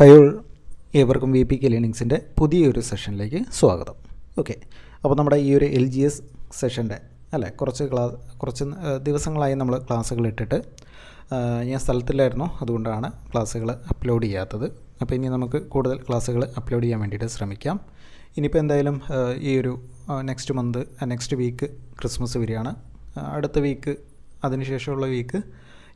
ഹയോൾ ഏവർക്കും V P K ലേണിങ്സിന്റെ പുതിയൊരു സെഷനിലേക്ക് സ്വാഗതം. ഓക്കെ അപ്പോൾ നമ്മുടെ ഈ ഒരു എൽ ജി എസ് സെഷന്റെ അല്ലേ കുറച്ച് ക്ലാസ് കുറച്ച് ദിവസങ്ങളായി നമ്മൾ ക്ലാസ്സുകൾ ഇട്ടിട്ട് ഞാൻ സ്ഥലത്തില്ലായിരുന്നു അതുകൊണ്ടാണ് ക്ലാസ്സുകൾ അപ്ലോഡ് ചെയ്യാത്തത്. അപ്പോൾ ഇനി നമുക്ക് കൂടുതൽ ക്ലാസ്സുകൾ അപ്ലോഡ് ചെയ്യാൻ വേണ്ടിയിട്ട് ശ്രമിക്കാം. ഇനിയിപ്പോൾ എന്തായാലും ഈ ഒരു next month next week Christmas വരികയാണ്. അടുത്ത വീക്ക് അതിനുശേഷമുള്ള വീക്ക്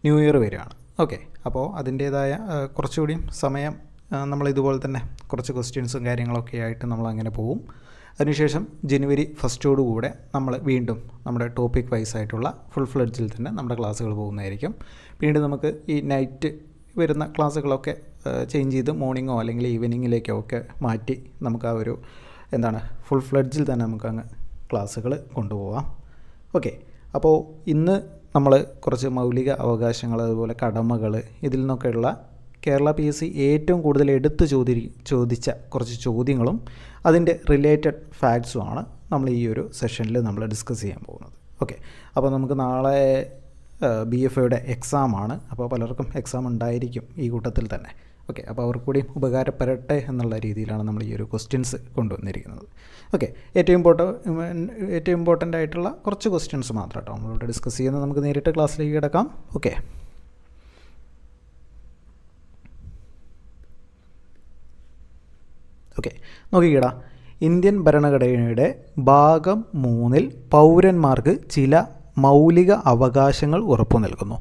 ന്യൂ ഇയർ വരികയാണ്. ഓക്കെ അപ്പോൾ അതിന്റേതായ കുറച്ചുകൂടിയും സമയം നമ്മൾ ഇതുപോലെ തന്നെ കുറച്ച് ക്വസ്റ്റ്യൻസും കാര്യങ്ങളൊക്കെ ആയിട്ട് നമ്മൾ അങ്ങനെ പോവും. അതിനുശേഷം ജനുവരി ഫസ്റ്റോടുകൂടെ നമ്മൾ വീണ്ടും നമ്മുടെ ടോപ്പിക് വൈസ് ആയിട്ടുള്ള ഫുൾ ഫ്ലഡ്ജിൽ തന്നെ നമ്മുടെ ക്ലാസ്സുകൾ പോകുന്നതായിരിക്കും. പിന്നീട് നമുക്ക് ഈ നൈറ്റ് വരുന്ന ക്ലാസ്സുകളൊക്കെ ചേഞ്ച് ചെയ്ത് മോർണിംഗോ അല്ലെങ്കിൽ ഈവനിങ്ങിലേക്കോ ഒക്കെ മാറ്റി നമുക്ക് ആ ഒരു എന്താണ് ഫുൾ ഫ്ലഡ്ജിൽ തന്നെ നമുക്ക് അങ്ങ് ക്ലാസ്സുകൾ കൊണ്ടുപോകാം ഓക്കെ അപ്പോൾ ഇന്ന് നമ്മൾ കുറച്ച് മൗലിക അവകാശങ്ങൾ അതുപോലെ കടമകൾ ഇതിൽ നിന്നൊക്കെയുള്ള കേരള പി എസ് സി ഏറ്റവും കൂടുതൽ എടുത്തു ചോദി ചോദിച്ച കുറച്ച് ചോദ്യങ്ങളും അതിന്റെ റിലേറ്റഡ് ഫാക്ട്സുമാണ് നമ്മൾ ഈ ഒരു സെഷനിൽ നമ്മൾ ഡിസ്കസ് ചെയ്യാൻ പോകുന്നത്. ഓക്കെ അപ്പോൾ നമുക്ക് നാളെ ബി എഫ് എയുടെ എക്സാമാണ് അപ്പോൾ പലർക്കും എക്സാം ഉണ്ടായിരിക്കും ഈ കൂട്ടത്തിൽ തന്നെ. ഓക്കെ അപ്പോൾ അവർക്ക് കൂടി ഉപകാരപ്പെടട്ടെ എന്നുള്ള രീതിയിലാണ് നമ്മൾ ഈ ഒരു ക്വസ്റ്റ്യൻസ് കൊണ്ടുവന്നിരിക്കുന്നത്. ഓക്കെ ഏറ്റവും ഇമ്പോർട്ട ഏറ്റവും ഇമ്പോർട്ടന്റ് ആയിട്ടുള്ള കുറച്ച് ക്വസ്റ്റ്യൻസ് മാത്രം കേട്ടോ നമ്മളിവിടെ ഡിസ്കസ് ചെയ്യുന്നത്. നമുക്ക് നേരിട്ട് ക്ലാസ്സിലേക്ക് കിടക്കാം. Okay okay നോക്കിക്കടാ. ഇന്ത്യൻ ഭരണഘടനയുടെ ഭാഗം മൂന്നിൽ പൗരന്മാർക്ക് ചില മൗലിക അവകാശങ്ങൾ ഉറപ്പു നൽകുന്നു.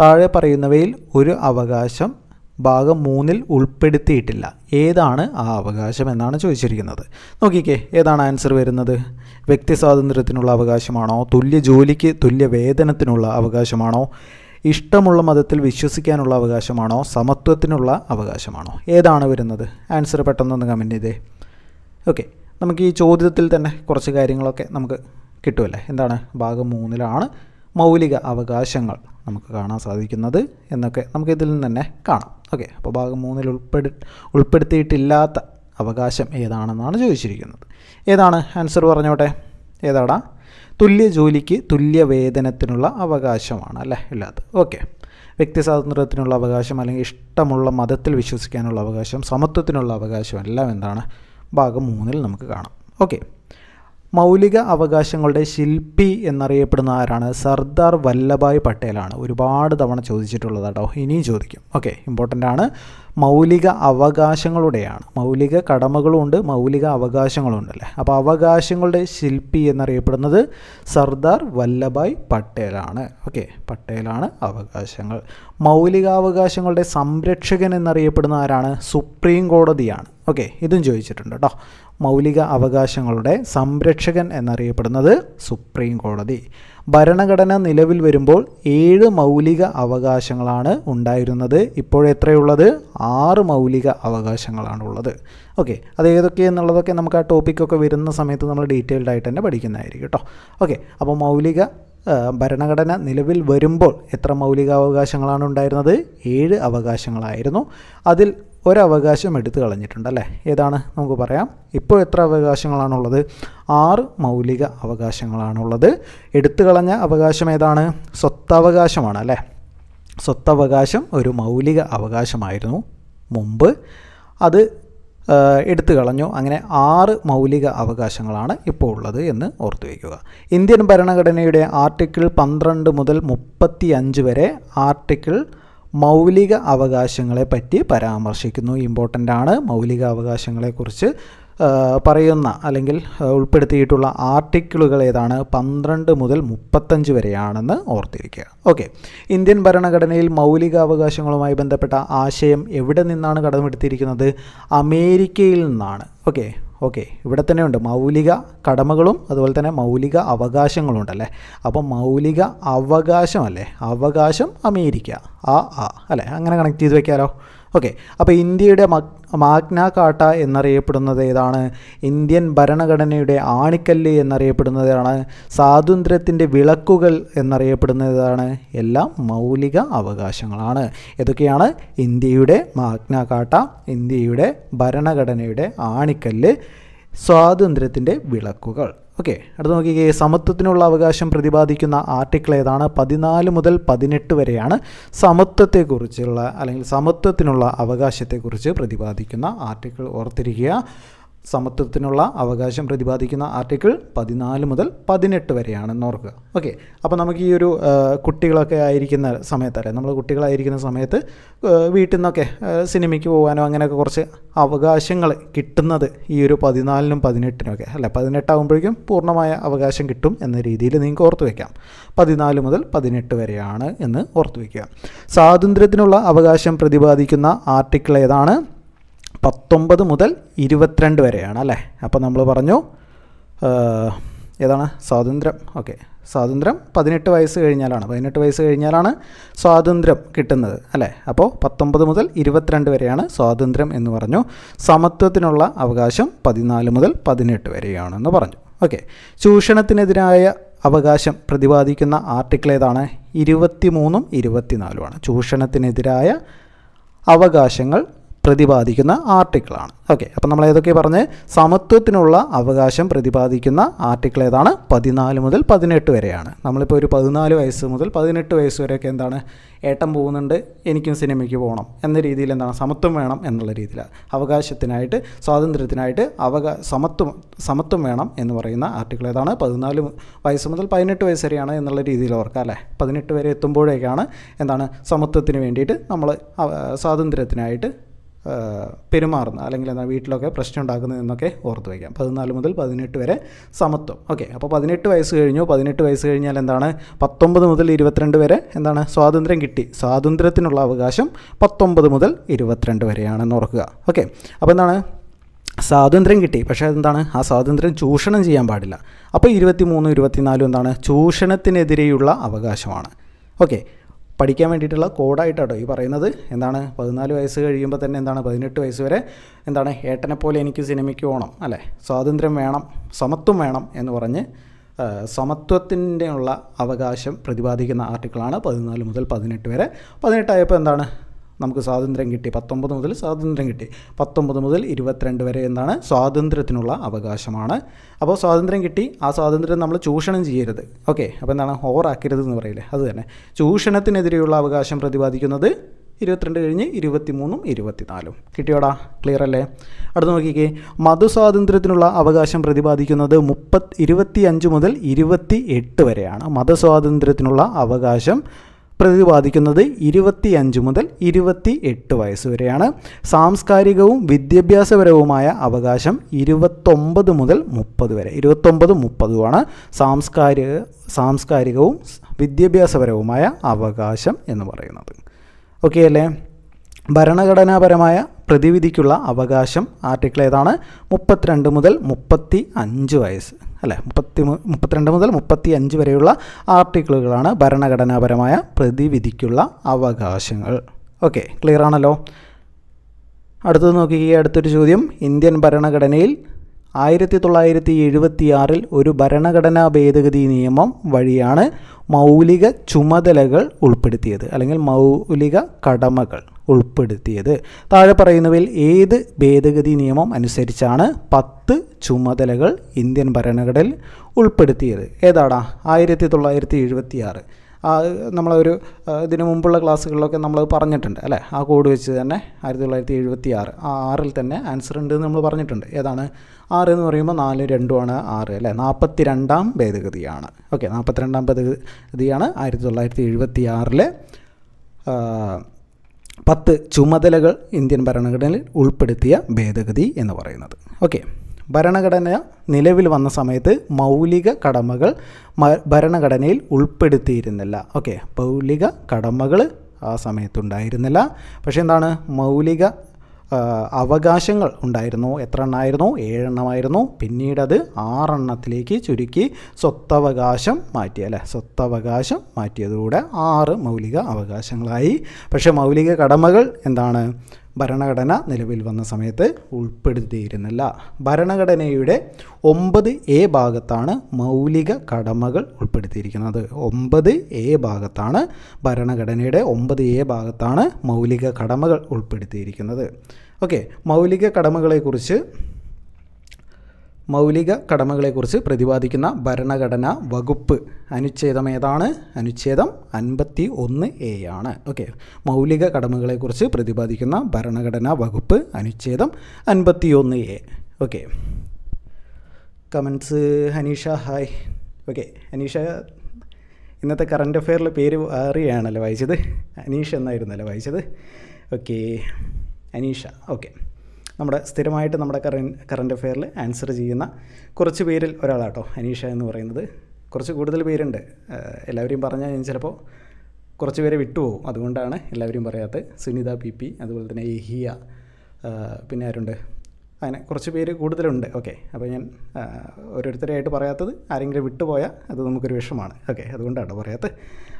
താഴെ പറയുന്നവയിൽ ഒരു അവകാശം ഭാഗം മൂന്നിൽ ഉൾപ്പെടുത്തിയിട്ടില്ല. ഏതാണ് ആ അവകാശം എന്നാണ് ചോദിച്ചിരിക്കുന്നത്. നോക്കിക്കേ ഏതാണ് ആൻസർ വരുന്നത്? വ്യക്തി സ്വാതന്ത്ര്യത്തിനുള്ള അവകാശമാണോ? തുല്യ ജോലിക്ക് തുല്യ വേതനത്തിനുള്ള അവകാശമാണോ? ഇഷ്ടമുള്ള മതത്തിൽ വിശ്വസിക്കാനുള്ള അവകാശമാണോ? സമത്വത്തിനുള്ള അവകാശമാണോ? ഏതാണ് വരുന്നത്? ആൻസർ പെട്ടെന്നൊന്ന് കമന്റ് ചെയ്തേ. ഓക്കെ നമുക്ക് ഈ ചോദ്യത്തിൽ തന്നെ കുറച്ച് കാര്യങ്ങളൊക്കെ നമുക്ക് കിട്ടുമല്ലേ എന്താണ്? ഭാഗം മൂന്നിലാണ് മൗലിക അവകാശങ്ങൾ നമുക്ക് കാണാൻ സാധിക്കുന്നത് എന്നൊക്കെ നമുക്ക് ഇതിൽ നിന്ന് തന്നെ കാണാം. ഓക്കെ അപ്പോൾ ഭാഗം മൂന്നിൽ ഉൾപ്പെടു ഉൾപ്പെടുത്തിയിട്ടില്ലാത്ത അവകാശം ഏതാണെന്നാണ് ചോദിച്ചിരിക്കുന്നത്. ഏതാണ്? ആൻസർ പറഞ്ഞോട്ടെ. ഏതാടാ? തുല്യ ജോലിക്ക് തുല്യ വേതനത്തിനുള്ള അവകാശമാണ് അല്ലേ? ഇല്ലാത്തത് ഓക്കെ. വ്യക്തി സ്വാതന്ത്ര്യത്തിനുള്ള അവകാശം അല്ലെങ്കിൽ ഇഷ്ടമുള്ള മതത്തിൽ വിശ്വസിക്കാനുള്ള അവകാശം സമത്വത്തിനുള്ള അവകാശം എല്ലാം എന്താണ്? ഭാഗം മൂന്നിൽ നമുക്ക് കാണാം. ഓക്കെ. മൗലിക അവകാശങ്ങളുടെ ശില്പി എന്നറിയപ്പെടുന്ന ആരാണ്? സർദാർ വല്ലഭായ് പട്ടേലാണ്. ഒരുപാട് തവണ ചോദിച്ചിട്ടുള്ളത് കേട്ടോ ഇനിയും ചോദിക്കും. ഓക്കെ. ഇമ്പോർട്ടന്റ് ആണ്. മൗലിക അവകാശങ്ങളുടെയാണ്. മൗലിക കടമകളുമുണ്ട് മൗലിക അവകാശങ്ങളുണ്ട് അല്ലേ അപ്പോൾ അവകാശങ്ങളുടെ ശില്പി എന്നറിയപ്പെടുന്നത് സർദാർ വല്ലഭായ് പട്ടേലാണ്. ഓക്കെ പട്ടേലാണ് അവകാശങ്ങൾ. മൗലികാവകാശങ്ങളുടെ സംരക്ഷകൻ എന്നറിയപ്പെടുന്ന ആരാണ്? സുപ്രീം കോടതിയാണ്. ഓക്കെ ഇതും ചോദിച്ചിട്ടുണ്ട് കേട്ടോ മൗലിക അവകാശങ്ങളുടെ സംരക്ഷകൻ എന്നറിയപ്പെടുന്നത് സുപ്രീം കോടതി. ഭരണഘടന നിലവിൽ വരുമ്പോൾ ഏഴ് മൗലിക അവകാശങ്ങളാണ് ഉണ്ടായിരുന്നത്. ഇപ്പോഴെത്രയുള്ളത് ആറ് മൗലിക അവകാശങ്ങളാണ് ഉള്ളത് ഓക്കെ അത് ഏതൊക്കെയെന്നുള്ളതൊക്കെ നമുക്ക് ആ ടോപ്പിക്കൊക്കെ വരുന്ന സമയത്ത് നമ്മൾ ഡീറ്റെയിൽഡ് ആയിട്ട് തന്നെ പഠിക്കുന്നതായിരിക്കും കേട്ടോ. ഓക്കെ അപ്പോൾ മൗലിക ഭരണഘടന നിലവിൽ വരുമ്പോൾ എത്ര മൗലികാവകാശങ്ങളാണ് ഉണ്ടായിരുന്നത്? ഏഴ് അവകാശങ്ങളായിരുന്നു. അതിൽ ഒരവകാശം എടുത്തു കളഞ്ഞിട്ടുണ്ട് അല്ലേ? ഏതാണ്? നമുക്ക് പറയാം. ഇപ്പോൾ എത്ര അവകാശങ്ങളാണുള്ളത്? ആറ് മൗലിക അവകാശങ്ങളാണുള്ളത്. എടുത്തു കളഞ്ഞ അവകാശം ഏതാണ്? സ്വത്തവകാശമാണ് അല്ലേ? സ്വത്തവകാശം ഒരു മൗലിക അവകാശമായിരുന്നു. മുമ്പ് അത് എടുത്തു കളഞ്ഞു. അങ്ങനെ ആറ് മൗലിക അവകാശങ്ങളാണ് ഇപ്പോൾ ഉള്ളത് എന്ന് ഓർത്തു വയ്ക്കുക. ഇന്ത്യൻ ഭരണഘടനയുടെ ആർട്ടിക്കിൾ പന്ത്രണ്ട് മുതൽ മുപ്പത്തി അഞ്ച് വരെ ആർട്ടിക്കിൾ മൗലിക അവകാശങ്ങളെ പറ്റി പരാമർശിക്കുന്നു. ഇമ്പോർട്ടന്റ് ആണ് മൗലിക അവകാശങ്ങളെക്കുറിച്ച് പറയുന്ന അല്ലെങ്കിൽ ഉൾപ്പെടുത്തിയിട്ടുള്ള ആർട്ടിക്കിളുകൾ ഏതാണ്? പന്ത്രണ്ട് മുതൽ മുപ്പത്തഞ്ച് വരെയാണെന്ന് ഓർത്തിരിക്കുക. ഓക്കെ ഇന്ത്യൻ ഭരണഘടനയിൽ മൗലിക അവകാശങ്ങളുമായി ബന്ധപ്പെട്ട ആശയം എവിടെ നിന്നാണ് കടമെടുത്തിരിക്കുന്നത്? അമേരിക്കയിൽ നിന്നാണ്. ഓക്കെ ഓക്കെ ഇവിടെ തന്നെ ഉണ്ട്. മൗലിക കടമകളും അതുപോലെ തന്നെ മൗലിക അവകാശങ്ങളും ഉണ്ടല്ലേ? അപ്പോൾ മൗലിക അവകാശം അല്ലേ? അവകാശം അമേരിക്ക. ആ ആ അല്ലേ? അങ്ങനെ കണക്ട് ചെയ്ത് വെക്കാലോ. ഓക്കെ അപ്പോൾ ഇന്ത്യയുടെ മാഗ്ന കാട്ട എന്നറിയപ്പെടുന്നത് ഏതാണ്? ഇന്ത്യൻ ഭരണഘടനയുടെ ആണിക്കല്ല് എന്നറിയപ്പെടുന്നതാണ് സ്വാതന്ത്ര്യത്തിന്റെ വിളക്കുകൾ എന്നറിയപ്പെടുന്നതാണ് എല്ലാം മൗലിക അവകാശങ്ങളാണ്. ഇതൊക്കെയാണ് ഇന്ത്യയുടെ മാഗ്ന കാട്ട ഇന്ത്യയുടെ ഭരണഘടനയുടെ ആണിക്കല്ല് സ്വാതന്ത്ര്യത്തിന്റെ വിളക്കുകൾ. ഓക്കെ അടുത്ത് നോക്കിക്കേ. സമത്വത്തിനുള്ള അവകാശം പ്രതിപാദിക്കുന്ന ആർട്ടിക്കിൾ ഏതാണ്? പതിനാല് മുതൽ പതിനെട്ട് വരെയാണ് സമത്വത്തെക്കുറിച്ചുള്ള അല്ലെങ്കിൽ സമത്വത്തിനുള്ള അവകാശത്തെക്കുറിച്ച് പ്രതിപാദിക്കുന്ന ആർട്ടിക്കിൾ ഓർത്തിരിക്കുക. സമത്വത്തിനുള്ള അവകാശം പ്രതിപാദിക്കുന്ന ആർട്ടിക്കിൾ പതിനാല് മുതൽ പതിനെട്ട് വരെയാണെന്ന് ഓർക്കുക. ഓക്കെ. അപ്പോൾ നമുക്ക് ഈ ഒരു കുട്ടികളൊക്കെ ആയിരിക്കുന്ന സമയത്തല്ലേ? നമ്മൾ കുട്ടികളായിരിക്കുന്ന സമയത്ത് വീട്ടിൽ നിന്നൊക്കെ സിനിമയ്ക്ക് പോകാനോ അങ്ങനെയൊക്കെ കുറച്ച് അവകാശങ്ങൾ കിട്ടുന്നത് ഈ ഒരു പതിനാലിനും പതിനെട്ടിനൊക്കെ അല്ല? പതിനെട്ടാകുമ്പോഴേക്കും പൂർണമായ അവകാശം കിട്ടും എന്ന രീതിയിൽ നിങ്ങൾക്ക് ഓർത്ത് വയ്ക്കാം പതിനാല് മുതൽ പതിനെട്ട് വരെയാണ് എന്ന് ഓർത്ത് വയ്ക്കുക സ്വാതന്ത്ര്യത്തിനുള്ള അവകാശം പ്രതിപാദിക്കുന്ന ആർട്ടിക്കിൾ ഏതാണ്? പത്തൊമ്പത് മുതൽ ഇരുപത്തിരണ്ട് വരെയാണ് അല്ലേ? അപ്പോൾ നമ്മൾ പറഞ്ഞു ഏതാണ്? സ്വാതന്ത്ര്യം. ഓക്കെ. സ്വാതന്ത്ര്യം പതിനെട്ട് വയസ്സ് കഴിഞ്ഞാലാണ്. പതിനെട്ട് വയസ്സ് കഴിഞ്ഞാലാണ് സ്വാതന്ത്ര്യം കിട്ടുന്നത് അല്ലേ? അപ്പോൾ പത്തൊമ്പത് മുതൽ ഇരുപത്തിരണ്ട് വരെയാണ് സ്വാതന്ത്ര്യം എന്ന് പറഞ്ഞു. സമത്വത്തിനുള്ള അവകാശം പതിനാല് മുതൽ പതിനെട്ട് വരെയാണെന്ന് പറഞ്ഞു. ഓക്കെ. ചൂഷണത്തിനെതിരായ അവകാശം പ്രതിപാദിക്കുന്ന ആർട്ടിക്കിൾ ഏതാണ്? ഇരുപത്തിമൂന്നും ഇരുപത്തിനാലുമാണ്. ചൂഷണത്തിനെതിരായ അവകാശങ്ങൾ പ്രതിപാദിക്കുന്ന ആർട്ടിക്കിളാണ്. ഓക്കെ അപ്പം നമ്മൾ ഏതൊക്കെ പറഞ്ഞ്? സമത്വത്തിനുള്ള അവകാശം പ്രതിപാദിക്കുന്ന ആർട്ടിക്കിൾ ഏതാണ്? പതിനാല് മുതൽ പതിനെട്ട് വരെയാണ്. നമ്മളിപ്പോൾ ഒരു പതിനാല് വയസ്സ് മുതൽ പതിനെട്ട് വയസ്സ് വരെയൊക്കെ എന്താണ്? ഏട്ടം പോകുന്നുണ്ട് എനിക്കും സിനിമയ്ക്ക് പോകണം എന്ന രീതിയിൽ എന്താണ്? സമത്വം വേണം എന്നുള്ള രീതിയിലാണ്. അവകാശത്തിനായിട്ട് സ്വാതന്ത്ര്യത്തിനായിട്ട് അവകാ സമത്വം സമത്വം വേണം എന്ന് പറയുന്ന ആർട്ടിക്കിൾ ഏതാണ്? പതിനാല് വയസ്സ് മുതൽ പതിനെട്ട് വയസ്സ് വരെയാണ് എന്നുള്ള രീതിയിൽ ഓർക്കുക അല്ലേ? പതിനെട്ട് വരെ എത്തുമ്പോഴേക്കാണ് എന്താണ്? സമത്വത്തിന് വേണ്ടിയിട്ട് നമ്മൾ സ്വാതന്ത്ര്യത്തിനായിട്ട് പെരുമാറുന്ന അല്ലെങ്കിൽ എന്താ വീട്ടിലൊക്കെ പ്രശ്നം ഉണ്ടാക്കുന്നതെന്നൊക്കെ ഓർത്ത് വയ്ക്കാം. പതിനാല് മുതൽ പതിനെട്ട് വരെ സമത്വം. ഓക്കെ അപ്പോൾ പതിനെട്ട് വയസ്സ് കഴിഞ്ഞു. പതിനെട്ട് വയസ്സ് കഴിഞ്ഞാൽ എന്താണ്? പത്തൊമ്പത് മുതൽ ഇരുപത്തിരണ്ട് വരെ എന്താണ്? സ്വാതന്ത്ര്യം കിട്ടി. സ്വാതന്ത്ര്യത്തിനുള്ള അവകാശം പത്തൊമ്പത് മുതൽ ഇരുപത്തിരണ്ട് വരെയാണെന്ന് ഓർക്കുക. ഓക്കെ അപ്പോൾ എന്താണ്? സ്വാതന്ത്ര്യം കിട്ടി. പക്ഷേ അതെന്താണ്? ആ സ്വാതന്ത്ര്യം ചൂഷണം ചെയ്യാൻ പാടില്ല. അപ്പോൾ ഇരുപത്തി മൂന്നും ഇരുപത്തിനാലും എന്താണ്? ചൂഷണത്തിനെതിരെയുള്ള അവകാശമാണ്. ഓക്കെ പഠിക്കാൻ വേണ്ടിയിട്ടുള്ള കോഡായിട്ടാട്ടോ ഈ പറയുന്നത്. എന്താണ്? പതിനാല് വയസ്സ് കഴിയുമ്പോൾ തന്നെ എന്താണ്? പതിനെട്ട് വയസ്സ് വരെ എന്താണ്? ഏട്ടനെ പോലെ എനിക്ക് സിനിമയ്ക്ക് പോകണം അല്ലേ? സ്വാതന്ത്ര്യം വേണം സമത്വം വേണം എന്ന് പറഞ്ഞ് സമത്വത്തിന്റെ ഉള്ള അവകാശം പ്രതിപാദിക്കുന്ന ആർട്ടിക്കിളാണ് പതിനാല് മുതൽ പതിനെട്ട് വരെ. പതിനെട്ടായപ്പോൾ എന്താണ്? നമുക്ക് സ്വാതന്ത്ര്യം കിട്ടി. പത്തൊമ്പത് മുതൽ സ്വാതന്ത്ര്യം കിട്ടി. പത്തൊമ്പത് മുതൽ ഇരുപത്തിരണ്ട് വരെ എന്താണ് സ്വാതന്ത്ര്യത്തിനുള്ള അവകാശമാണ്. അപ്പോൾ സ്വാതന്ത്ര്യം കിട്ടി. ആ സ്വാതന്ത്ര്യം നമ്മൾ ചൂഷണം ചെയ്യരുത്. ഓക്കെ? അപ്പോൾ എന്താണ്? ഓവറാക്കരുത് എന്ന് പറയില്ലേ? അത് തന്നെ. ചൂഷണത്തിനെതിരെയുള്ള അവകാശം പ്രതിപാദിക്കുന്നത് ഇരുപത്തിരണ്ട് കഴിഞ്ഞ് ഇരുപത്തിമൂന്നും ഇരുപത്തിനാലും. കിട്ടിയോടാ? ക്ലിയർ അല്ലേ? അടുത്ത് നോക്കിക്കേ. മതസ്വാതന്ത്ര്യത്തിനുള്ള അവകാശം പ്രതിപാദിക്കുന്നത് മുപ്പത് ഇരുപത്തി അഞ്ച് മുതൽ ഇരുപത്തി എട്ട് വരെയാണ്. മതസ്വാതന്ത്ര്യത്തിനുള്ള അവകാശം പ്രതിപാദിക്കുന്നത് ഇരുപത്തി അഞ്ച് മുതൽ ഇരുപത്തി എട്ട് വയസ്സ് വരെയാണ്. സാംസ്കാരികവും വിദ്യാഭ്യാസപരവുമായ അവകാശം ഇരുപത്തൊമ്പത് മുതൽ മുപ്പത് വരെ. ഇരുപത്തൊമ്പത് മുപ്പതുമാണ് സാംസ്കാരിക സാംസ്കാരികവും വിദ്യാഭ്യാസപരവുമായ അവകാശം എന്ന് പറയുന്നത്. ഓക്കെ അല്ലേ? ഭരണഘടനാപരമായ പ്രതിവിധിക്കുള്ള അവകാശം ആർട്ടിക്കിൾ ഏതാണ്? മുപ്പത്തിരണ്ട് മുതൽ മുപ്പത്തി അഞ്ച് വയസ്സ്. അല്ലേ? മുപ്പത്തി മുപ്പത്തിരണ്ട് മുതൽ മുപ്പത്തി അഞ്ച് വരെയുള്ള ആർട്ടിക്കിളുകളാണ് ഭരണഘടനാപരമായ പ്രതിവിധിക്കുള്ള അവകാശങ്ങൾ. ഓക്കെ ക്ലിയർ ആണല്ലോ? അടുത്തത് നോക്കിയ അടുത്തൊരു ചോദ്യം. ഇന്ത്യൻ ഭരണഘടനയിൽ ആയിരത്തി തൊള്ളായിരത്തി എഴുപത്തിയാറിൽ ഒരു ഭരണഘടനാ ഭേദഗതി നിയമം വഴിയാണ് മൗലിക ചുമതലകൾ ഉൾപ്പെടുത്തിയത് അല്ലെങ്കിൽ മൗലിക കടമകൾ. ഉൾപ്പെടുത്തിയത്. താഴെ പറയുന്നവയിൽ ഏത് ഭേദഗതി നിയമം അനുസരിച്ചാണ് പത്ത് ചുമതലകൾ ഇന്ത്യൻ ഭരണഘടനയിൽ ഉൾപ്പെടുത്തിയത്? ഏതാടാ? ആയിരത്തി തൊള്ളായിരത്തി എഴുപത്തി ആറ് ആ നമ്മളൊരു ഇതിനു മുമ്പുള്ള ക്ലാസ്സുകളിലൊക്കെ നമ്മൾ പറഞ്ഞിട്ടുണ്ട് അല്ലേ? ആ കോഡ് വെച്ച് തന്നെ ആയിരത്തി തൊള്ളായിരത്തി എഴുപത്തി ആറ് ആ ആറിൽ തന്നെ ആൻസർ ഉണ്ട് എന്ന് നമ്മൾ പറഞ്ഞിട്ടുണ്ട്. ഏതാണ്? ആറ് എന്ന് പറയുമ്പോൾ നാല് രണ്ടുമാണ് ആറ് അല്ലേ? നാൽപ്പത്തി രണ്ടാം ഭേദഗതിയാണ്. ഓക്കെ നാൽപ്പത്തി രണ്ടാം ഭേദഗതിയാണ് ആയിരത്തി തൊള്ളായിരത്തി എഴുപത്തി ആറിലെ പത്ത് ചുമതലകൾ ഇന്ത്യൻ ഭരണഘടനയിൽ ഉൾപ്പെടുത്തിയ ഭേദഗതി എന്ന് പറയുന്നത്. ഓക്കെ. ഭരണഘടന നിലവിൽ വന്ന സമയത്ത് മൗലിക കടമകൾ ഭരണഘടനയിൽ ഉൾപ്പെടുത്തിയിരുന്നില്ല. ഓക്കെ. മൗലിക കടമകൾ ആ സമയത്തുണ്ടായിരുന്നില്ല. പക്ഷേ എന്താണ്? മൗലിക അവകാശങ്ങൾ ഉണ്ടായിരുന്നു. എത്ര എണ്ണമായിരുന്നു? ഏഴെണ്ണമായിരുന്നു. പിന്നീട് അത് ആറെണ്ണത്തിലേക്ക് ചുരുക്കി സ്വത്തവകാശം മാറ്റി അല്ലേ? സ്വത്തവകാശം മാറ്റിയതോടെ ആറ് മൗലിക അവകാശങ്ങളായി. പക്ഷേ മൗലിക കടമകൾ എന്താണ്? ഭരണഘടന നിലവിൽ വന്ന സമയത്ത് ഉൾപ്പെടുത്തിയിരുന്നില്ല. ഭരണഘടനയുടെ ഒമ്പത് എ ഭാഗത്താണ് മൗലിക കടമകൾ ഉൾപ്പെടുത്തിയിരിക്കുന്നത്. ഒമ്പത് എ ഭാഗത്താണ് ഭരണഘടനയുടെ ഒമ്പത് എ ഭാഗത്താണ് മൗലിക കടമകൾ ഉൾപ്പെടുത്തിയിരിക്കുന്നത്. ഓക്കെ മൗലിക കടമകളെക്കുറിച്ച് മൗലിക കടമകളെക്കുറിച്ച് പ്രതിപാദിക്കുന്ന ഭരണഘടനാ വകുപ്പ് അനുച്ഛേദം ഏതാണ്? അനുച്ഛേദം അൻപത്തി ഒന്ന് എ ആണ്. ഓക്കെ. മൗലിക കടമകളെക്കുറിച്ച് പ്രതിപാദിക്കുന്ന ഭരണഘടനാ വകുപ്പ് അനുച്ഛേദം അൻപത്തി ഒന്ന് A. Okay. Comments Haneesha hi. Okay. Haneesha ഇന്നത്തെ കറണ്ട് അഫെയറിൽ പേര് അറിയാണല്ലോ വായിച്ചത്? അനീഷ് എന്നായിരുന്നല്ലോ വായിച്ചത്? ഓക്കെ. അനീഷ ഓക്കെ. നമ്മുടെ സ്ഥിരമായിട്ട് നമ്മുടെ കറൻ കറണ്ട് അഫെയറിൽ ആൻസർ ചെയ്യുന്ന കുറച്ച് പേരിൽ ഒരാളാട്ടോ അനീഷ എന്ന് പറയുന്നത്. കുറച്ച് കൂടുതൽ പേരുണ്ട്. എല്ലാവരെയും പറഞ്ഞാൽ ഞാൻ ചിലപ്പോൾ കുറച്ച് പേരെ വിട്ടുപോകും. അതുകൊണ്ടാണ് എല്ലാവരെയും പറയാത്തത്. സുനിത പി പി അതുപോലെ തന്നെ എഹിയ പിന്നെ ആരുണ്ട്? അങ്ങനെ കുറച്ച് പേര് കൂടുതലുണ്ട്. ഓക്കെ. അപ്പോൾ ഞാൻ ഓരോരുത്തരെയായിട്ട് പറയാത്തത് ആരെങ്കിലും വിട്ടുപോയാൽ അത് നമുക്കൊരു വിഷമാണ് ഓക്കെ. അതുകൊണ്ടാണ് പറയാത്തത്.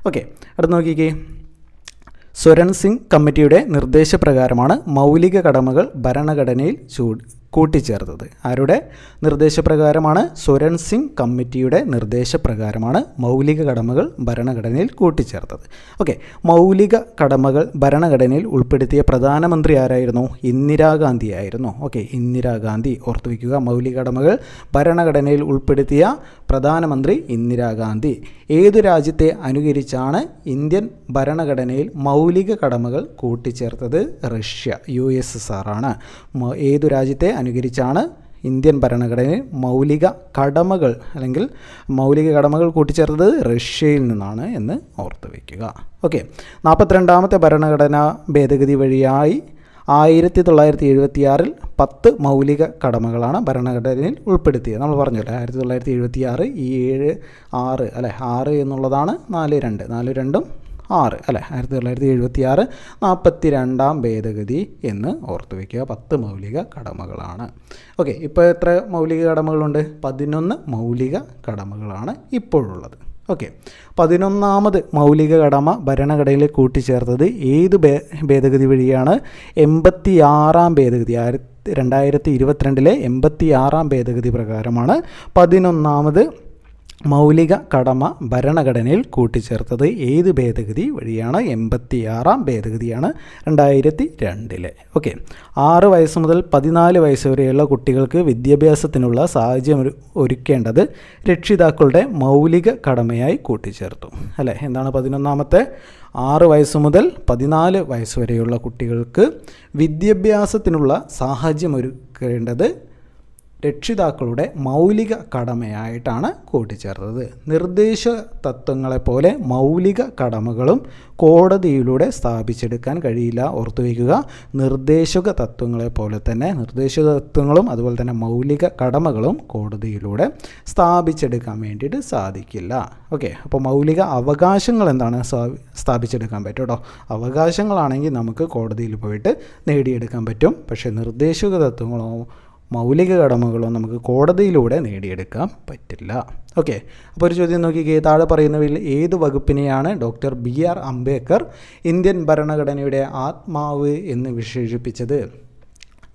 ഓക്കെ. അടുത്ത് നോക്കിക്കേ. സ്വരൺ സിംഗ് കമ്മിറ്റിയുടെ നിർദ്ദേശപ്രകാരമാണ് മൗലിക കടമകൾ ഭരണഘടനയിൽ കൂട്ടിച്ചേർത്തത്. ആരുടെ നിർദ്ദേശപ്രകാരമാണ്? സ്വരൺ സിംഗ് കമ്മിറ്റിയുടെ നിർദ്ദേശപ്രകാരമാണ് മൗലിക കടമകൾ ഭരണഘടനയിൽ കൂട്ടിച്ചേർത്തത്. ഓക്കെ മൗലിക കടമകൾ ഭരണഘടനയിൽ ഉൾപ്പെടുത്തിയ പ്രധാനമന്ത്രി ആരായിരുന്നു? ഇന്ദിരാഗാന്ധി ആയിരുന്നു ഓക്കെ ഇന്ദിരാഗാന്ധി ഓർത്തു വയ്ക്കുക മൗലിക കടമകൾ ഭരണഘടനയിൽ ഉൾപ്പെടുത്തിയ പ്രധാനമന്ത്രി ഇന്ദിരാഗാന്ധി. ഏതു രാജ്യത്തെ അനുകരിച്ചാണ് ഇന്ത്യൻ ഭരണഘടനയിൽ മൗലിക കടമകൾ കൂട്ടിച്ചേർത്തത്? Russia U S S R ആണ് ഏതു രാജ്യത്തെ അനുകരിച്ചാണ് ഇന്ത്യൻ ഭരണഘടനയിൽ മൗലിക കടമകൾ അല്ലെങ്കിൽ മൗലിക കടമകൾ കൂട്ടിച്ചേർത്തത്? റഷ്യയിൽ നിന്നാണ് എന്ന് ഓർത്ത് വയ്ക്കുക ഓക്കെ. നാൽപ്പത്തിരണ്ടാമത്തെ ഭരണഘടനാ ഭേദഗതി വഴിയായി ആയിരത്തി തൊള്ളായിരത്തി എഴുപത്തി ആറിൽ പത്ത് മൗലിക കടമകളാണ് ഭരണഘടനയിൽ ഉൾപ്പെടുത്തിയത്. നമ്മൾ പറഞ്ഞല്ലോ ആയിരത്തി തൊള്ളായിരത്തി എഴുപത്തി ആറ് ഏഴ് ആറ് അല്ലേ? ആറ് എന്നുള്ളതാണ് നാല് രണ്ട്. നാല് രണ്ടും ആറ് അല്ലേ? ആയിരത്തി തൊള്ളായിരത്തി എഴുപത്തി ആറ് നാൽപ്പത്തി രണ്ടാം ഭേദഗതി എന്ന് ഓർത്തു വയ്ക്കുക പത്ത് മൗലിക കടമകളാണ്. ഓക്കെ ഇപ്പോൾ എത്ര മൗലിക കടമകളുണ്ട്? പതിനൊന്ന് മൗലിക കടമകളാണ് ഇപ്പോഴുള്ളത്. ഓക്കെ. പതിനൊന്നാമത് മൗലിക കടമ ഭരണഘടനയിൽ കൂട്ടിച്ചേർത്തത് ഏത് ഭേദഗതി വഴിയാണ്? എൺപത്തി ആറാം ഭേദഗതി ആയിരത്തി രണ്ടായിരത്തി ഇരുപത്തിരണ്ടിലെ എൺപത്തി ആറാം ഭേദഗതി പ്രകാരമാണ്. പതിനൊന്നാമത് മൗലിക കടമ ഭരണഘടനയിൽ കൂട്ടിച്ചേർത്തത് ഏത് ഭേദഗതി വഴിയാണ്? എൺപത്തി ആറാം ഭേദഗതിയാണ് രണ്ടായിരത്തി രണ്ടിലെ ഓക്കെ. ആറ് വയസ്സ് മുതൽ പതിനാല് വയസ്സ് വരെയുള്ള കുട്ടികൾക്ക് വിദ്യാഭ്യാസത്തിനുള്ള സാഹചര്യം ഒരുക്കേണ്ടത് രക്ഷിതാക്കളുടെ മൗലിക കടമയായി കൂട്ടിച്ചേർത്തു. അല്ലേ? എന്താണ് പതിനൊന്നാമത്തെ? ആറ് വയസ്സ് മുതൽ പതിനാല് വയസ്സ് വരെയുള്ള കുട്ടികൾക്ക് വിദ്യാഭ്യാസത്തിനുള്ള സാഹചര്യം ഒരുക്കേണ്ടത് രക്ഷിതാക്കളുടെ മൗലിക കടമയായിട്ടാണ് കൂട്ടിച്ചേർത്തത്. നിർദ്ദേശ തത്വങ്ങളെപ്പോലെ മൗലിക കടമകളും കോടതിയിലൂടെ സ്ഥാപിച്ചെടുക്കാൻ കഴിയില്ല. ഓർത്തുവയ്ക്കുക നിർദ്ദേശക തത്വങ്ങളെപ്പോലെ തന്നെ നിർദ്ദേശക തത്വങ്ങളും അതുപോലെ തന്നെ മൗലിക കടമകളും കോടതിയിലൂടെ സ്ഥാപിച്ചെടുക്കാൻ വേണ്ടിയിട്ട് സാധിക്കില്ല. ഓക്കെ അപ്പോൾ മൗലിക അവകാശങ്ങൾ എന്താണ് സ്ഥാപിച്ചെടുക്കാൻ പറ്റും കേട്ടോ. അവകാശങ്ങളാണെങ്കിൽ നമുക്ക് കോടതിയിൽ പോയിട്ട് നേടിയെടുക്കാൻ പറ്റും. പക്ഷേ നിർദ്ദേശക തത്വങ്ങളോ മൗലിക കടമകളോ നമുക്ക് കോടതിയിലൂടെ നേടിയെടുക്കാൻ പറ്റില്ല. ഓക്കെ അപ്പോൾ ഒരു ചോദ്യം നോക്കിക്കേ താഴെ പറയുന്നവയിൽ ഏത് വകുപ്പിനെയാണ് doctor B R Ambedkar Indian ഭരണഘടനയുടെ ആത്മാവ് എന്ന് വിശേഷിപ്പിച്ചത്?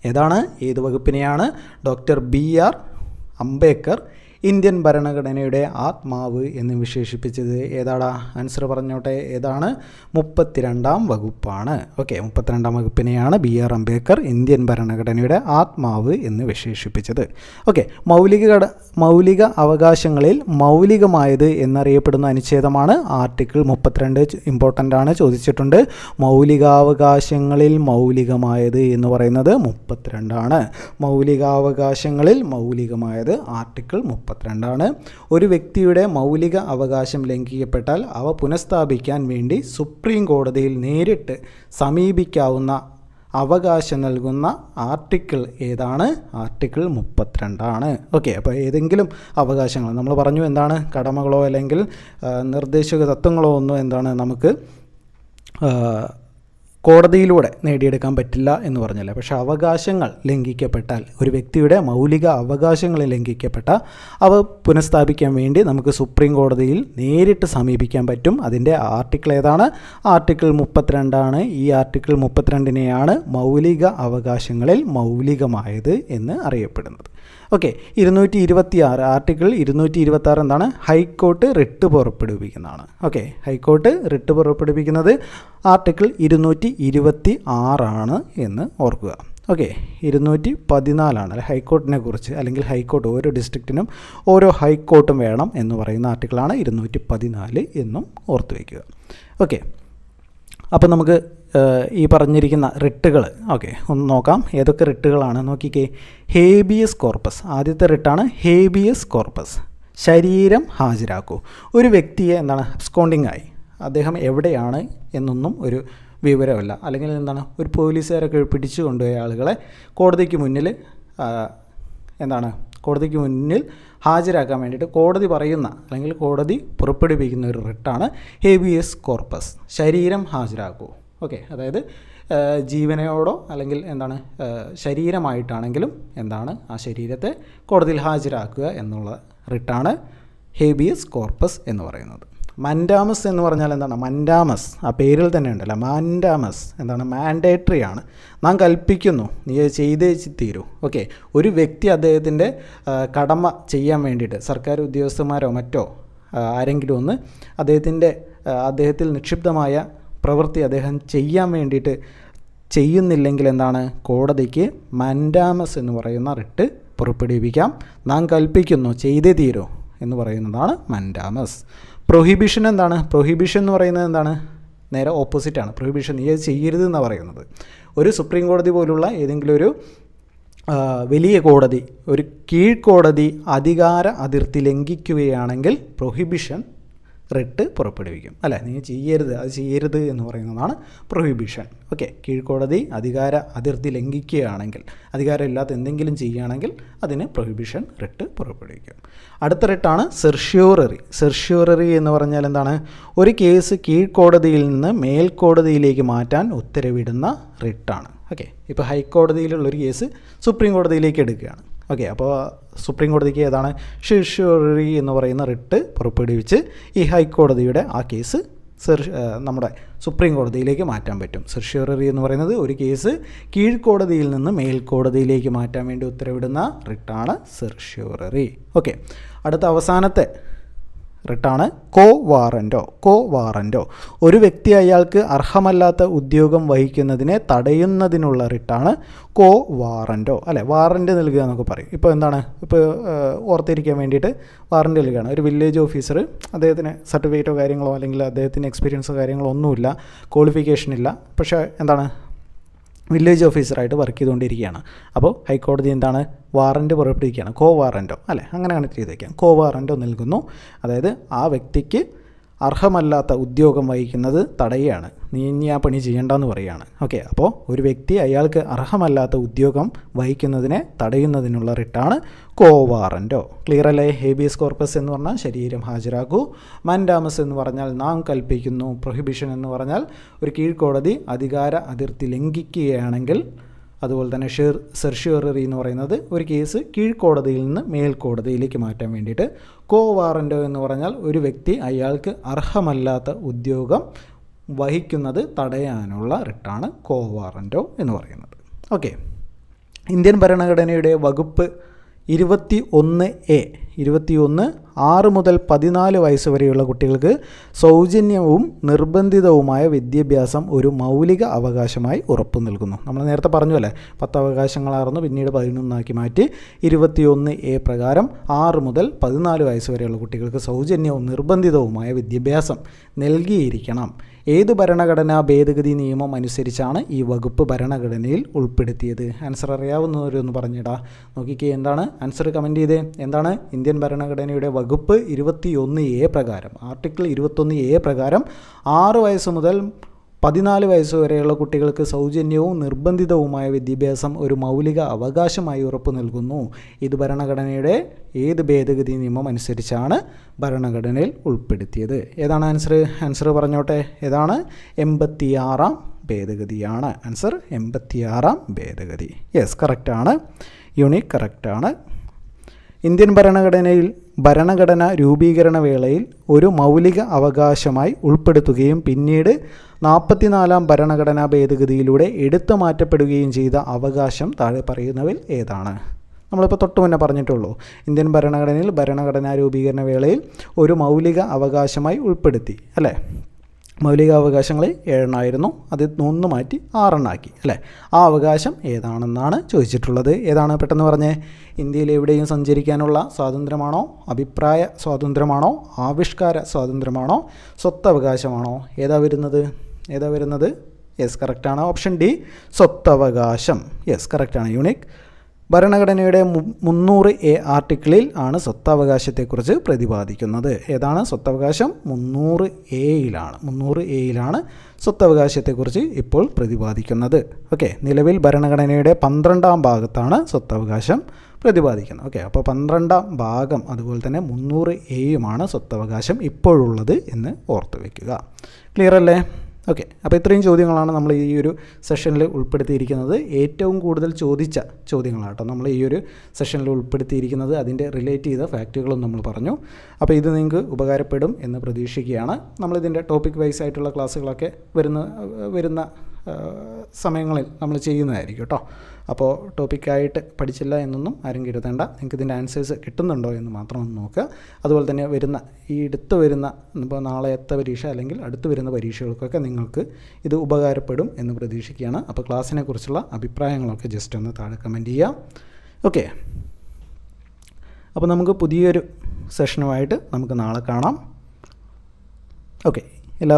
ഏതാണ്? ഏത് വകുപ്പിനെയാണ് doctor B R Ambedkar Indian ഭരണഘടനയുടെ ആത്മാവ് എന്ന് വിശേഷിപ്പിച്ചത് ഏതാടാ? ആൻസർ പറഞ്ഞോട്ടെ. ഏതാണ്? മുപ്പത്തിരണ്ടാം വകുപ്പാണ്. ഓക്കെ മുപ്പത്തിരണ്ടാം വകുപ്പിനെയാണ് ബി ആർ അംബേദ്കർ ഇന്ത്യൻ ഭരണഘടനയുടെ ആത്മാവ് എന്ന് വിശേഷിപ്പിച്ചത്. ഓക്കെ മൗലിക മൗലിക അവകാശങ്ങളിൽ മൗലികമായത് എന്നറിയപ്പെടുന്ന അനുച്ഛേദമാണ് ആർട്ടിക്കിൾ മുപ്പത്തിരണ്ട് ഇമ്പോർട്ടന്റ് ആണ് ചോദിച്ചിട്ടുണ്ട്. മൗലികാവകാശങ്ങളിൽ മൗലികമായത് എന്ന് പറയുന്നത് മുപ്പത്തിരണ്ടാണ്. മൗലികാവകാശങ്ങളിൽ മൗലികമായത് ആർട്ടിക്കിൾ മുപ്പത്തിരണ്ടാണ് ഒരു വ്യക്തിയുടെ മൗലിക അവകാശം ലംഘിക്കപ്പെട്ടാൽ അവ പുനഃസ്ഥാപിക്കാൻ വേണ്ടി സുപ്രീം കോടതിയിൽ നേരിട്ട് സമീപിക്കാവുന്ന അവകാശം നൽകുന്ന ആർട്ടിക്കിൾ ഏതാണ്? ആർട്ടിക്കിൾ മുപ്പത്തിരണ്ടാണ്. ഓക്കെ അപ്പോൾ ഏതെങ്കിലും അവകാശങ്ങൾ നമ്മൾ പറഞ്ഞു എന്താണ്? കടമകളോ അല്ലെങ്കിൽ നിർദ്ദേശക തത്വങ്ങളോ ഒന്നും എന്താണ് നമുക്ക് കോടതിയിലൂടെ നേടിയെടുക്കാൻ പറ്റില്ല എന്ന് പറഞ്ഞല്ലേ. പക്ഷേ അവകാശങ്ങൾ ലംഘിക്കപ്പെട്ടാൽ ഒരു വ്യക്തിയുടെ മൗലിക അവകാശങ്ങൾ ലംഘിക്കപ്പെട്ട അവ പുനഃസ്ഥാപിക്കാൻ വേണ്ടി നമുക്ക് സുപ്രീം കോടതിയിൽ നേരിട്ട് സമീപിക്കാൻ പറ്റും. അതിന്റെ ആർട്ടിക്കിൾ ഏതാണ്? ആർട്ടിക്കിൾ മുപ്പത്തിരണ്ടാണ്. ഈ ആർട്ടിക്കിൾ മുപ്പത്തിരണ്ടിനെയാണ് മൗലിക അവകാശങ്ങളിൽ മൗലികമായത് എന്ന് അറിയപ്പെടുന്നത്. ഓക്കെ ഇരുന്നൂറ്റി ഇരുപത്തി ആറ് ആർട്ടിക്കിൾ ഇരുന്നൂറ്റി ഇരുപത്തി ആറ് എന്താണ്? ഹൈക്കോർട്ട് റിട്ട് പുറപ്പെടുവിക്കുന്നതാണ്. ഓക്കെ ഹൈക്കോർട്ട് റിട്ട് പുറപ്പെടുവിക്കുന്നത് ആർട്ടിക്കിൾ ഇരുന്നൂറ്റി ഇരുപത്തി ആറാണ് എന്ന് ഓർക്കുക. ഓക്കെ ഇരുന്നൂറ്റി പതിനാലാണ് അല്ലെ ഹൈക്കോർട്ടിനെ കുറിച്ച് അല്ലെങ്കിൽ ഹൈക്കോർട്ട് ഓരോ ഡിസ്ട്രിക്റ്റിനും ഓരോ ഹൈക്കോർട്ടും വേണം എന്ന് പറയുന്ന ആർട്ടിക്കിളാണ് ഇരുന്നൂറ്റി പതിനാല് എന്നും ഓർത്തു വയ്ക്കുക ഓക്കെ അപ്പോൾ നമുക്ക് ഈ പറഞ്ഞിരിക്കുന്ന റിട്ടുകൾ ഓക്കെ ഒന്ന് നോക്കാം. ഏതൊക്കെ റിട്ടുകളാണ്? നോക്കിക്കേ. Habeas corpus. ആദ്യത്തെ റിട്ടാണ് ഹേബിയസ് കോർപ്പസ്. ശരീരം ഹാജരാക്കൂ. ഒരു വ്യക്തിയെ എന്താണ്? അബ്സ്കോണ്ടിങ് ആയി. അദ്ദേഹം എവിടെയാണ് എന്നൊന്നും ഒരു വിവരമല്ല. അല്ലെങ്കിൽ എന്താണ്? ഒരു പോലീസുകാരൊക്കെ പിടിച്ചു കൊണ്ടുപോയ ആളുകളെ കോടതിക്ക് മുന്നിൽ എന്താണ്? കോടതിക്ക് മുന്നിൽ ഹാജരാക്കാൻ വേണ്ടിയിട്ട് കോടതി പറയുന്ന അല്ലെങ്കിൽ കോടതി പുറപ്പെടുവിക്കുന്ന ഒരു റിട്ടാണ് ഹേബിയസ് കോർപ്പസ്. ശരീരം ഹാജരാക്കൂ. ഓക്കെ അതായത് ജീവനയോടോ അല്ലെങ്കിൽ എന്താണ് ശരീരമായിട്ടാണെങ്കിലും എന്താണ് ആ ശരീരത്തെ കോടതിയിൽ ഹാജരാക്കുക എന്നുള്ള റിട്ടാണ് ഹേബിയസ് കോർപ്പസ് എന്ന് പറയുന്നത്. മൻഡാമസ് എന്ന് പറഞ്ഞാൽ എന്താണ്? മൻഡാമസ്. ആ പേരിൽ തന്നെ ഉണ്ടല്ലോ. മാൻഡാമസ്. എന്താണ്? മാൻഡേറ്ററി ആണ്. നാം കൽപ്പിക്കുന്നു. നീ ചെയ്തേ തീരൂ. ഓക്കെ ഒരു വ്യക്തി അദ്ദേഹത്തിന്റെ കടമ ചെയ്യാൻ വേണ്ടിയിട്ട് സർക്കാർ ഉദ്യോഗസ്ഥന്മാരോ മറ്റോ ആരെങ്കിലും ഒന്ന് അദ്ദേഹത്തിന്റെ അദ്ദേഹത്തിൽ നിക്ഷിപ്തമായ പ്രവൃത്തി അദ്ദേഹം ചെയ്യാൻ വേണ്ടിയിട്ട് ചെയ്യുന്നില്ലെങ്കിൽ എന്താണ്? കോടതിക്ക് മൻഡാമസ് എന്ന് പറയുന്ന റിട്ട് പുറപ്പെടുവിക്കാം. നാം കൽപ്പിക്കുന്നു ചെയ്തേ തീരൂ എന്ന് പറയുന്നതാണ് മൻഡാമസ്. പ്രൊഹിബിഷൻ എന്താണ്? പ്രൊഹിബിഷൻ എന്ന് പറയുന്നത് എന്താണ്? നേരെ ഓപ്പോസിറ്റാണ് പ്രൊഹിബിഷൻ നീ അത് ചെയ്യരുത് എന്നാണ് പറയുന്നത്. ഒരു സുപ്രീം കോടതി പോലുള്ള ഏതെങ്കിലും ഒരു വലിയ കോടതി ഒരു കീഴ്ക്കോടതി അധികാര അതിർത്തി ലംഘിക്കുകയാണെങ്കിൽ പ്രൊഹിബിഷൻ റിട്ട് പുറപ്പെടുവിക്കും. അല്ലേ? നീ ചെയ്യരുത് അത് ചെയ്യരുത് എന്ന് പറയുന്നതാണ് പ്രൊഹിബിഷൻ ഓക്കെ കീഴ്ക്കോടതി അധികാര അതിർത്തി ലംഘിക്കുകയാണെങ്കിൽ അധികാരമില്ലാത്ത എന്തെങ്കിലും ചെയ്യുകയാണെങ്കിൽ അതിന് പ്രൊഹിബിഷൻ റിട്ട് പുറപ്പെടുവിക്കും. അടുത്ത റിട്ടാണ് സെർഷ്യൂററി സെർഷ്യൂററി എന്ന് പറഞ്ഞാൽ എന്താണ്? ഒരു കേസ് കീഴ്ക്കോടതിയിൽ നിന്ന് മേൽക്കോടതിയിലേക്ക് മാറ്റാൻ ഉത്തരവിടുന്ന റിട്ടാണ് ഓക്കെ ഇപ്പോൾ ഹൈക്കോടതിയിലുള്ളൊരു കേസ് സുപ്രീം കോടതിയിലേക്ക് എടുക്കുകയാണ്. ഓക്കെ അപ്പോൾ സുപ്രീം കോടതിക്ക് ഏതാണ് ഷിഷ്യൂറി എന്ന് പറയുന്ന റിട്ട് പുറപ്പെടുവിച്ച് ഈ ഹൈക്കോടതിയുടെ ആ കേസ് നമ്മുടെ സുപ്രീം കോടതിയിലേക്ക് മാറ്റാൻ പറ്റും. സെർഷ്യൂററി എന്ന് പറയുന്നത് ഒരു കേസ് കീഴ്ക്കോടതിയിൽ നിന്ന് മേൽക്കോടതിയിലേക്ക് മാറ്റാൻ വേണ്ടി ഉത്തരവിടുന്ന റിട്ടാണ് സെർഷ്യൂററി ഓക്കെ. അടുത്ത അവസാനത്തെ റിട്ടാണ്. കോ വാറന്റോ കോ വാറന്റോ ഒരു വ്യക്തി അയാൾക്ക് അർഹമല്ലാത്ത ഉദ്യോഗം വഹിക്കുന്നതിനെ തടയുന്നതിനുള്ള റിട്ടാണ് കോ വാറന്റോ അല്ലെ വാറന്റ് നൽകുക എന്നൊക്കെ പറയും. ഇപ്പോൾ എന്താണ്? ഇപ്പോൾ ഓർത്തിരിക്കാൻ വേണ്ടിയിട്ട് വാറന്റ് നൽകുകയാണ്. ഒരു വില്ലേജ് ഓഫീസർ അദ്ദേഹത്തിന് സർട്ടിഫിക്കറ്റോ കാര്യങ്ങളോ അല്ലെങ്കിൽ അദ്ദേഹത്തിന് എക്സ്പീരിയൻസോ കാര്യങ്ങളോ ഒന്നുമില്ല. ക്വാളിഫിക്കേഷൻ ഇല്ല പക്ഷേ എന്താണ്? വില്ലേജ് ഓഫീസറായിട്ട് വർക്ക് ചെയ്തുകൊണ്ടിരിക്കുകയാണ്. അപ്പോൾ ഹൈക്കോടതി എന്താണ്? വാറന്റ് പുറപ്പെടുവിക്കുകയാണ്. കോ വാറന്റോ അല്ലേ അങ്ങനെ ചെയ്ത് ചെയ്തേക്കാം കോ വാറന്റോ നൽകുന്നു. അതായത് ആ വ്യക്തിക്ക് അർഹമല്ലാത്ത ഉദ്യോഗം വഹിക്കുന്നത് തടയുകയാണ്. നീ ഇനി ആ പണി ചെയ്യേണ്ടെന്ന് പറയുകയാണ്. ഓക്കെ അപ്പോൾ ഒരു വ്യക്തി അയാൾക്ക് അർഹമല്ലാത്ത ഉദ്യോഗം വഹിക്കുന്നതിനെ തടയുന്നതിനുള്ള റിട്ടാണ് കോ വാറന്റോ ക്ലിയർ അല്ലേ? ഹേബിയസ് കോർപ്പസ് എന്ന് പറഞ്ഞാൽ ശരീരം ഹാജരാക്കൂ. മൻഡാമസ് എന്ന് പറഞ്ഞാൽ നാം കൽപ്പിക്കുന്നു. പ്രൊഹിബിഷൻ എന്ന് പറഞ്ഞാൽ ഒരു കീഴ്ക്കോടതി അധികാര അതിർത്തി ലംഘിക്കുകയാണെങ്കിൽ അതുപോലെ തന്നെ ഷെർ സെർഷ്യൂററി എന്ന് പറയുന്നത് ഒരു കേസ് കീഴ്ക്കോടതിയിൽ നിന്ന് മേൽക്കോടതിയിലേക്ക് മാറ്റാൻ വേണ്ടിയിട്ട്. കോ വാറന്റോ എന്ന് പറഞ്ഞാൽ ഒരു വ്യക്തി അയാൾക്ക് അർഹമല്ലാത്ത ഉദ്യോഗം വഹിക്കുന്നത് തടയാനുള്ള റിട്ടാണ് കോ വാറന്റോ എന്ന് പറയുന്നത്. ഓക്കെ ഇന്ത്യൻ ഭരണഘടനയുടെ വകുപ്പ് ഇരുപത്തി ഒന്ന് എ ഇരുപത്തിയൊന്ന് ആറ് മുതൽ പതിനാല് വയസ്സ് വരെയുള്ള കുട്ടികൾക്ക് സൗജന്യവും നിർബന്ധിതവുമായ വിദ്യാഭ്യാസം ഒരു മൗലിക അവകാശമായി ഉറപ്പു നൽകുന്നു. നമ്മൾ നേരത്തെ പറഞ്ഞു അല്ലേ പത്ത് അവകാശങ്ങളായിരുന്നു പിന്നീട് പതിനൊന്നാക്കി മാറ്റി. ഇരുപത്തിയൊന്ന് എ പ്രകാരം ആറ് മുതൽ പതിനാല് വയസ്സ് വരെയുള്ള കുട്ടികൾക്ക് സൗജന്യവും നിർബന്ധിതവുമായ വിദ്യാഭ്യാസം നൽകിയിരിക്കണം. ഏത് ഭരണഘടനാ ഭേദഗതി നിയമം അനുസരിച്ചാണ് ഈ വകുപ്പ് ഭരണഘടനയിൽ ഉൾപ്പെടുത്തിയത്? ആൻസർ അറിയാവുന്നവരൊന്ന് പറഞ്ഞിടാ. നോക്കിക്കേ എന്താണ്? ആൻസർ കമന്റ് ചെയ്തേ. എന്താണ്? ഇന്ത്യൻ ഭരണഘടനയുടെ വകുപ്പ് ഇരുപത്തിയൊന്ന് എ പ്രകാരം ആർട്ടിക്കിൾ ഇരുപത്തൊന്ന് എ പ്രകാരം ആറ് വയസ്സ് മുതൽ പതിനാല് വയസ്സ് വരെയുള്ള കുട്ടികൾക്ക് സൗജന്യവും നിർബന്ധിതവുമായ വിദ്യാഭ്യാസം ഒരു മൗലിക അവകാശമായി ഉറപ്പു നൽകുന്നു. ഇത് ഭരണഘടനയുടെ ഏത് ഭേദഗതി നിയമം അനുസരിച്ചാണ് ഭരണഘടനയിൽ ഉൾപ്പെടുത്തിയത്? ഏതാണ് ആൻസർ ആൻസർ പറഞ്ഞോട്ടെ. ഏതാണ്? എൺപത്തിയാറാം ഭേദഗതിയാണ്. ആൻസർ എൺപത്തിയാറാം ഭേദഗതി. യെസ് കറക്റ്റാണ്. യൂണിക് കറക്റ്റാണ്. ഇന്ത്യൻ ഭരണഘടനയിൽ ഭരണഘടന രൂപീകരണ വേളയിൽ ഒരു മൗലിക അവകാശമായി ഉൾപ്പെടുത്തുകയും പിന്നീട് നാൽപ്പത്തിനാലാം ഭരണഘടനാ ഭേദഗതിയിലൂടെ എടുത്തു മാറ്റപ്പെടുകയും ചെയ്ത അവകാശം താഴെ പറയുന്നവയിൽ ഏതാണ്? നമ്മളിപ്പോൾ തൊട്ടു മുന്നേ പറഞ്ഞിട്ടുള്ളൂ ഇന്ത്യൻ ഭരണഘടനയിൽ ഭരണഘടനാ രൂപീകരണ വേളയിൽ ഒരു മൗലിക അവകാശമായി ഉൾപ്പെടുത്തി അല്ലേ? മൗലികാവകാശങ്ങൾ ഏഴെണ്ണമായിരുന്നു അത് ഒന്ന് മാറ്റി ആറെണ്ണാക്കി അല്ലേ? ആ അവകാശം ഏതാണെന്നാണ് ചോദിച്ചിട്ടുള്ളത്. ഏതാണ് പെട്ടെന്ന് പറഞ്ഞേ? ഇന്ത്യയിൽ എവിടെയും സഞ്ചരിക്കാനുള്ള സ്വാതന്ത്ര്യമാണോ? അഭിപ്രായ സ്വാതന്ത്ര്യമാണോ? ആവിഷ്കാര സ്വാതന്ത്ര്യമാണോ? സ്വത്തവകാശമാണോ ഏതാ വരുന്നത്? ഏതാ വരുന്നത്? യെസ് കറക്റ്റാണ് ഓപ്ഷൻ ഡി സ്വത്തവകാശം യെസ് കറക്റ്റാണ് യൂണിക് ഭരണഘടനയുടെ മുന്നൂറ് എ ആർട്ടിക്കിളിൽ ആണ് സ്വത്തവകാശത്തെക്കുറിച്ച് പ്രതിപാദിക്കുന്നത്. ഏതാണ് സ്വത്തവകാശം? മുന്നൂറ് എയിലാണ് മുന്നൂറ് എയിലാണ് സ്വത്തവകാശത്തെക്കുറിച്ച് ഇപ്പോൾ പ്രതിപാദിക്കുന്നത്. ഓക്കെ നിലവിൽ ഭരണഘടനയുടെ പന്ത്രണ്ടാം ഭാഗത്താണ് സ്വത്തവകാശം പ്രതിപാദിക്കുന്നത്. ഓക്കെ അപ്പോൾ പന്ത്രണ്ടാം ഭാഗം അതുപോലെ തന്നെ മുന്നൂറ് എയുമാണ് സ്വത്തവകാശം ഇപ്പോഴുള്ളത് എന്ന് ഓർത്തു വയ്ക്കുക ക്ലിയർ അല്ലേ ഓക്കെ അപ്പോൾ ഇത്രയും ചോദ്യങ്ങളാണ് നമ്മൾ ഈ ഒരു സെഷനിൽ ഉൾപ്പെടുത്തിയിരിക്കുന്നത്. ഏറ്റവും കൂടുതൽ ചോദിച്ച ചോദ്യങ്ങളാണ് കേട്ടോ നമ്മൾ ഈ ഒരു സെഷനിൽ ഉൾപ്പെടുത്തിയിരിക്കുന്നത്. അതിന്റെ റിലേറ്റ് ചെയ്ത ഫാക്റ്റുകളും നമ്മൾ പറഞ്ഞു. അപ്പോൾ ഇത് നിങ്ങൾക്ക് ഉപകാരപ്പെടും എന്ന് പ്രതീക്ഷിക്കുകയാണ്. നമ്മളിതിന്റെ ടോപ്പിക് വൈസ് ആയിട്ടുള്ള ക്ലാസ്സുകളൊക്കെ വരുന്ന വരുന്ന സമയങ്ങളിൽ നമ്മൾ ചെയ്യുന്നതായിരിക്കും കേട്ടോ. അപ്പോൾ ടോപ്പിക്കായിട്ട് പഠിച്ചില്ല എന്നൊന്നും ആരും കരുതേണ്ട. നിങ്ങൾക്ക് ഇതിന്റെ ആൻസേഴ്സ് കിട്ടുന്നുണ്ടോ എന്ന് മാത്രം ഒന്ന് നോക്കുക. അതുപോലെ തന്നെ വരുന്ന ഈ അടുത്ത് വരുന്ന ഇപ്പോൾ നാളെത്തെ പരീക്ഷ അല്ലെങ്കിൽ അടുത്ത് വരുന്ന പരീക്ഷകൾക്കൊക്കെ നിങ്ങൾക്ക് ഇത് ഉപകാരപ്പെടും എന്ന് പ്രതീക്ഷിക്കുകയാണ്. അപ്പോൾ ക്ലാസ്സിനെ കുറിച്ചുള്ള അഭിപ്രായങ്ങളൊക്കെ ജസ്റ്റ് ഒന്ന് താഴെ കമന്റ് ചെയ്യാം ഓക്കെ അപ്പോൾ നമുക്ക് പുതിയൊരു സെഷനുമായിട്ട് നമുക്ക് നാളെ കാണാം. ഓക്കെ